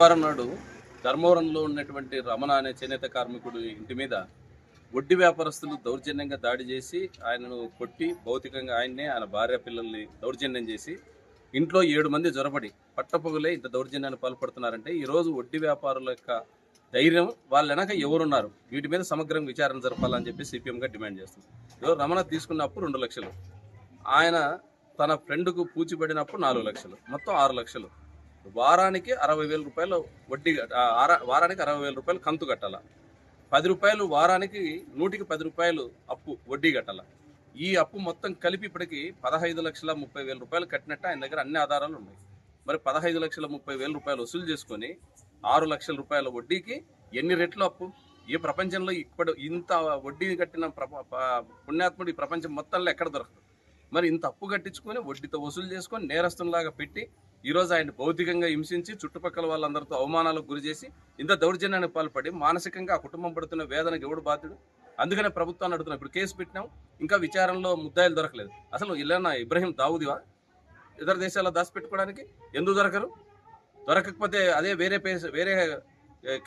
వారం నాడు ధర్మవరంలో ఉన్నటువంటి రమణ అనే చేనేత కార్మికుడు ఇంటి మీద వడ్డీ వ్యాపారస్తులు దౌర్జన్యంగా దాడి చేసి ఆయనను కొట్టి భౌతికంగా ఆయన్నే ఆయన భార్య పిల్లల్ని దౌర్జన్యం చేసి ఇంట్లో ఏడు మంది జ్వరపడి పట్టపగులే ఇంత దౌర్జన్యాన్ని పాల్పడుతున్నారంటే ఈరోజు వడ్డీ వ్యాపారుల యొక్క ధైర్యం వాళ్ళ వెనక ఎవరున్నారు? వీటి మీద సమగ్రంగా విచారణ జరపాలని చెప్పి సిపిఎంగా డిమాండ్ చేస్తుంది ఈరోజు రమణ తీసుకున్న అప్పు రెండు లక్షలు ఆయన తన ఫ్రెండ్కు పూచిపడినప్పుడు నాలుగు లక్షలు మొత్తం ఆరు లక్షలు. వారానికి అరవై వేల రూపాయలు వడ్డీ వారానికి అరవై వేల రూపాయలు కంతు కట్టాల. పది రూపాయలు వారానికి నూటికి పది రూపాయలు అప్పు వడ్డీ కట్టాల. ఈ అప్పు మొత్తం కలిపి ఇప్పటికి పదహైదు లక్షల ముప్పై వేల రూపాయలు కట్టినట్టు ఆయన దగ్గర అన్ని ఆధారాలు ఉన్నాయి. మరి పదహైదు లక్షల ముప్పై వేల రూపాయలు వసూలు చేసుకొని ఆరు లక్షల రూపాయల వడ్డీకి ఎన్ని రెట్లు అప్పు? ఏ ప్రపంచంలో ఇప్పుడు ఇంత వడ్డీ కట్టిన ప్రప- పుణ్యాత్ముడు ఈ ప్రపంచం మొత్తంలో ఎక్కడ దొరకదు మరి ఇంత అప్పు కట్టించుకొని వడ్డీతో వసూలు చేసుకొని నేరస్తునిలాగా పెట్టి ఈరోజు ఆయన భౌతికంగా హింసించి చుట్టుపక్కల వాళ్ళందరితో అవమానాలకు గురి చేసి ఇంత దౌర్జన్యానికి పాల్పడి మానసికంగా ఆ కుటుంబం పడుతున్న వేదనకి ఎవడు బాధ్యుడు? అందుకనే ప్రభుత్వాన్ని అడుగుతున్నాం. ఇప్పుడు కేసు పెట్టినాం. ఇంకా విచారణలో ముద్దాయిలు దొరకలేదు. అసలు ఇలానా ఇబ్రహీం దావుదివా? ఇతర దేశాల్లో దాచిపెట్టుకోవడానికి ఎందుకు దొరకరు? దొరకకపోతే అదే వేరే పేస్ వేరే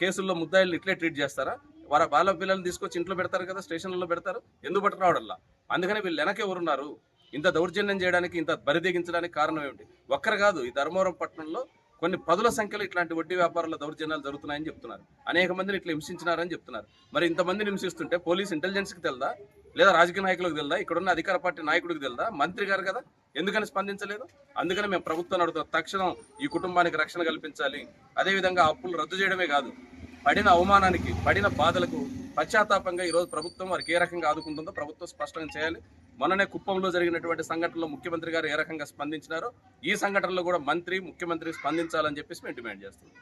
కేసుల్లో ముద్దాయిలు ఇట్లే ట్రీట్ చేస్తారా? వారి వాళ్ళ పిల్లల్ని తీసుకొచ్చి ఇంట్లో పెడతారు కదా స్టేషన్లలో పెడతారు. ఎందుకు పట్టుకురావడల్లా అందుకని వీళ్ళు వెనక ఎవరున్నారు? ఇంత దౌర్జన్యం చేయడానికి ఇంత బరిదెగించడానికి కారణం ఏమిటి? ఒక్కరు కాదు ఈ ధర్మవరం పట్టణంలో కొన్ని పదుల సంఖ్యలో ఇట్లాంటి వడ్డీ వ్యాపారాల దౌర్జన్యాలు జరుగుతున్నాయని చెప్తున్నారు. అనేక మందిని ఇట్లా హింసించినారని చెప్తున్నారు. మరి ఇంతమందిని హింసిస్తుంటే పోలీస్ ఇంటెలిజెన్స్కి తెలుదా? లేదా రాజకీయ నాయకులకు తెలుదా? ఇక్కడ ఉన్న అధికార పార్టీ నాయకుడికి తెలుదా? మంత్రి గారు కదా? ఎందుకని స్పందించలేదు? అందుకని మేము ప్రభుత్వం అడుగుతాం తక్షణం ఈ కుటుంబానికి రక్షణ కల్పించాలి. అదేవిధంగా అప్పులు రద్దు చేయడమే కాదు పడిన అవమానానికి పడిన బాధలకు పశ్చాత్తాపంగా ఈరోజు ప్రభుత్వం వారికి ఏ రకంగా ఆదుకుంటుందో ప్రభుత్వం స్పష్టంగా చేయాలి. మొన్ననే కుప్పంలో జరిగినటువంటి సంఘటనలో ముఖ్యమంత్రి గారు ఏ రకంగా స్పందించినారో ఈ సంఘటనలో కూడా మంత్రి ముఖ్యమంత్రి స్పందించాలని చెప్పేసి మేము డిమాండ్ చేస్తున్నాం.